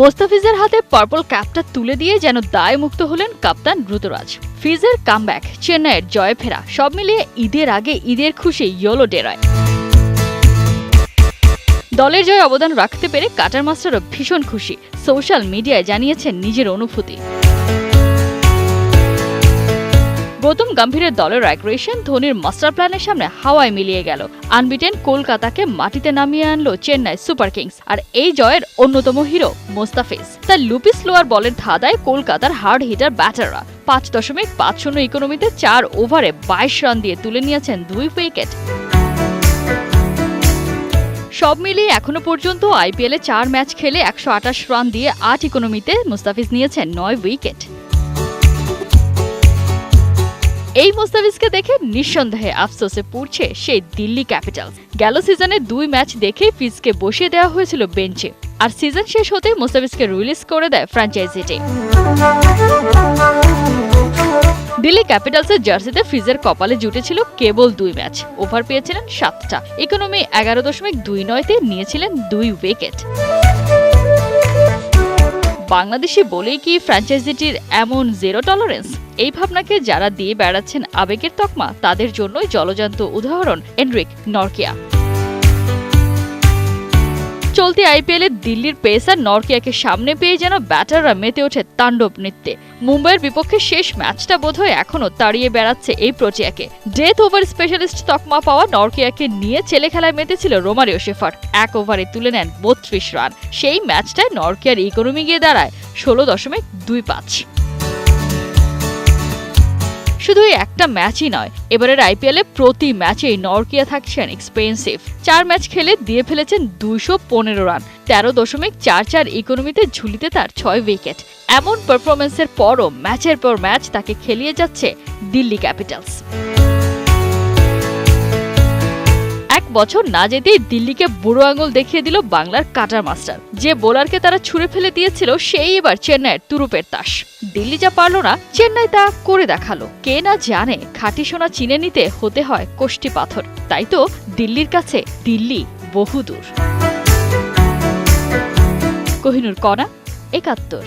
মোস্তাফিজের হাতে পার্পল ক্যাপটা তুলে দিয়ে যেন দায় মুক্ত হলেন কাপ্তান দ্রুতরাজ ফিজের কামব্যাক চেন্নাইয়ের জয় ফেরা, সব মিলিয়ে ঈদের আগে ঈদের খুশি ইয়োলো ডেরায় দলের জয় অবদান রাখতে পেরে কাটার মাস্টারও ভীষণ খুশি সোশ্যাল মিডিয়ায় জানিয়েছেন নিজের অনুভূতি। গৌতম গম্ভীরের দলের অ্যাগ্রেশন ধোনির মাস্টার প্ল্যানের সামনে হাওয়ায় মিলিয়ে গেল। আনবিটেন কলকাতাকে মাটিতে নামিয়ে আনলো চেন্নাই সুপার কিংস, আর এই জয়ের অন্যতম হিরো মোস্তাফিজ। তার লুপি স্লোয়ার বলের ধাঁধায় কলকাতার হার্ড হিটার ব্যাটাররা পাঁচ দশমিক পাঁচ শূন্য ইকোনমিতে চার ওভারে বাইশ রান দিয়ে তুলে নিয়েছেন দুই উইকেট। সব মিলিয়ে এখনও পর্যন্ত আইপিএলে চার ম্যাচ খেলে একশো আটাশ রান দিয়ে আট ইকোনমিতে মুস্তাফিজ নিয়েছেন নয় উইকেট। এই মুস্তাফিজকে দেখে নিঃসন্দেহে আফসোসে পড়ছে সেই দিল্লি ক্যাপিটালস। গেল সিজনে দুই ম্যাচ দেখে ফিজকে বসিয়ে দেওয়া হয়েছিল বেঞ্চে। আর সিজন শেষ হতে মুস্তাফিজকে রিলিজ করে দেয় ফ্র্যাঞ্চাইজিটি দিল্লি ক্যাপিটালসের জার্সিতে ফিজের কপালে জুটেছিল কেবল দুই ম্যাচ। ওভার পেয়েছিলেন সাতটা। ইকোনমি এগারো দশমিক দুই নয়তে নিয়েছিলেন দুই উইকেট। বাংলাদেশি বলেই কি ফ্র্যাঞ্চাইজিটির এমন জিরো টলারেন্স এই ভাবনাকে যারা দিয়ে বেড়াচ্ছেন আবেগের তকমা, তাদের জন্যই জলজান্ত উদাহরণ এনরিক নরকিয়া। চলতি আইপিএলে দিল্লির পেসার নরকিয়াকে সামনে পেয়ে যেন ব্যাটাররা মেতে ওঠে তাণ্ডব নৃত্যে। মুম্বাইয়ের বিপক্ষে শেষ ম্যাচটা বোধহয় এখনও তাড়িয়ে বেড়াচ্ছে এই প্রোটিয়াকে ডেথ ওভার স্পেশালিস্ট তকমা পাওয়া নরকিয়াকে নিয়ে ছেলে খেলায় মেতেছিল রোমারিও শেফার এক ওভারে তুলে নেন বত্রিশ রান। সেই ম্যাচটায় নরকিয়ার ইকোনমি গিয়ে দাঁড়ায় ষোলো দশমিক দুই পাঁচ। শুধু একটা ম্যাচই নয়, এবারের আইপিএলে প্রতি ম্যাচেই নরকিয়া থাকছেন এক্সপেন্সিভ। চার ম্যাচ খেলে দিয়ে ফেলেছেন দুশো পনেরো রান, তেরো দশমিক চার চার ইকোনমিতে ঝুলিতে তার ছয় উইকেট। এমন পারফরমেন্সের পরও ম্যাচের পর ম্যাচ তাকে খেলিয়ে যাচ্ছে দিল্লি ক্যাপিটালস। বছর না যেতেই দিল্লিকে বুড়ো আঙুল দেখিয়ে দিল বাংলার কাটার মাস্টার। যে বোলারকে তারা ছুঁড়ে ফেলে দিয়েছিল, সেই এবার চেন্নাইয়ের তুরুপের তাস। দিল্লি যা পারল না, চেন্নাই তা করে দেখাল। কে না জানে, খাঁটি সোনা চিনে নিতে হতে হয় কোষ্টি পাথর। তাই তো দিল্লির কাছে দিল্লি বহুদূর। কোহিনুর কণা, একাত্তর।